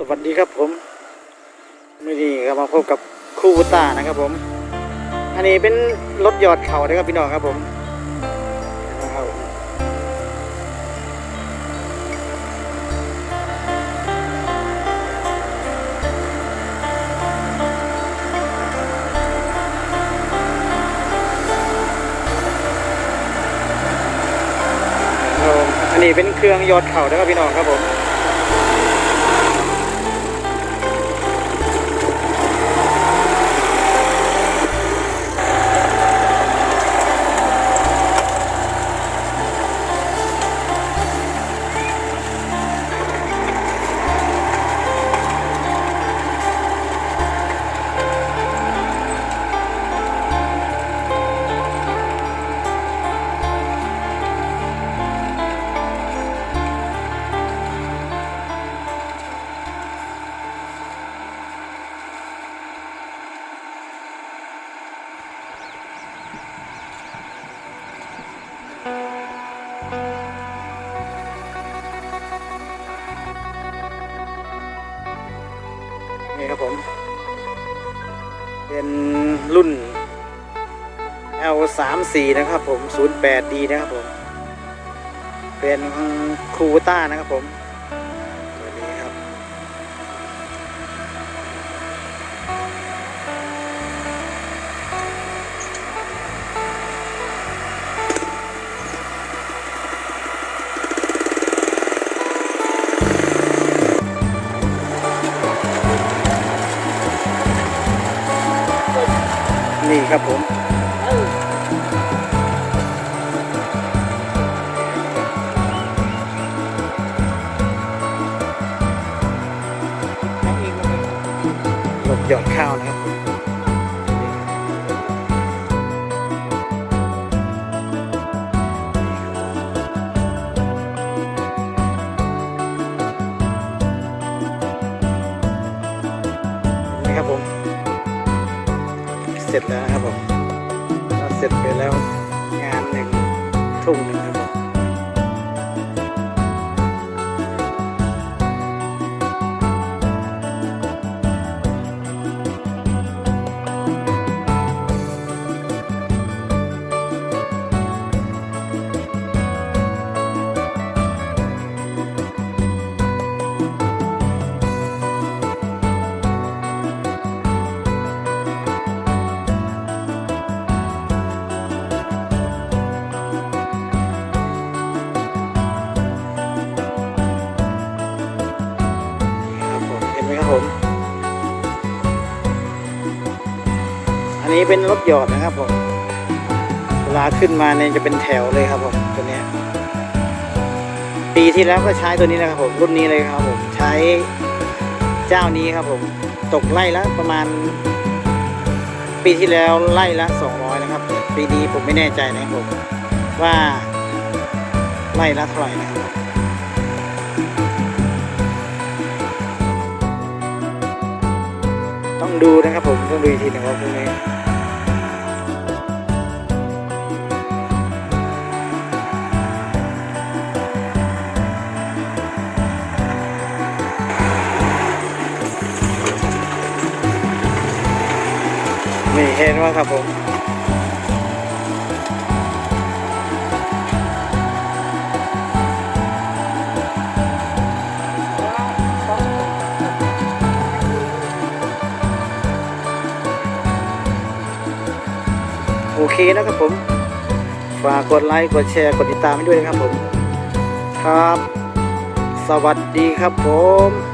สวัสดีครับผมมื่อนี้ก็มาพบกับคู่บุตานะครับผม อันนี้เป็นรถยอดเขานะครับพี่น้องครับผมนะครับครับผมอันนี้เป็นเครื่องยอดเข่านะครับพี่น้องครับผม นี่ครับผม เป็นรุ่น L 3 4 นะครับผม 08D นะครับผม เป็นคูต้านะครับผม นี่ครับผมหลบหย่อนข้าวนะครับผมนี่ครับผม เสร็จแล้วนะครับผมก็เสร็จไปแล้วงานหนึ่งทุ่งหนึ่งครับ อันนี้เป็นรถหยอดนะครับผม เวลาขึ้นมาเนี่ยจะเป็นแถวเลยครับผมตัวนี้ ปีที่แล้วก็ใช้ตัวนี้นะครับผมรุ่นนี้เลยครับผมใช้เจ้านี้ครับผมตกไล่ละประมาณ ปีที่แล้วไล่ละ200นะครับ ปีนี้ผมไม่แน่ใจนะครับผมว่าไล่ละเท่าไหร่นะครับ ดูนะครับผมต้องดูอีกทีหนึ่งว่าพรุ่งนี้นี่เห็นว่าครับผม เคนะครับผม ฝากกดไลค์ กดแชร์ กดติดตามให้ด้วยนะครับผม ครับ สวัสดีครับผม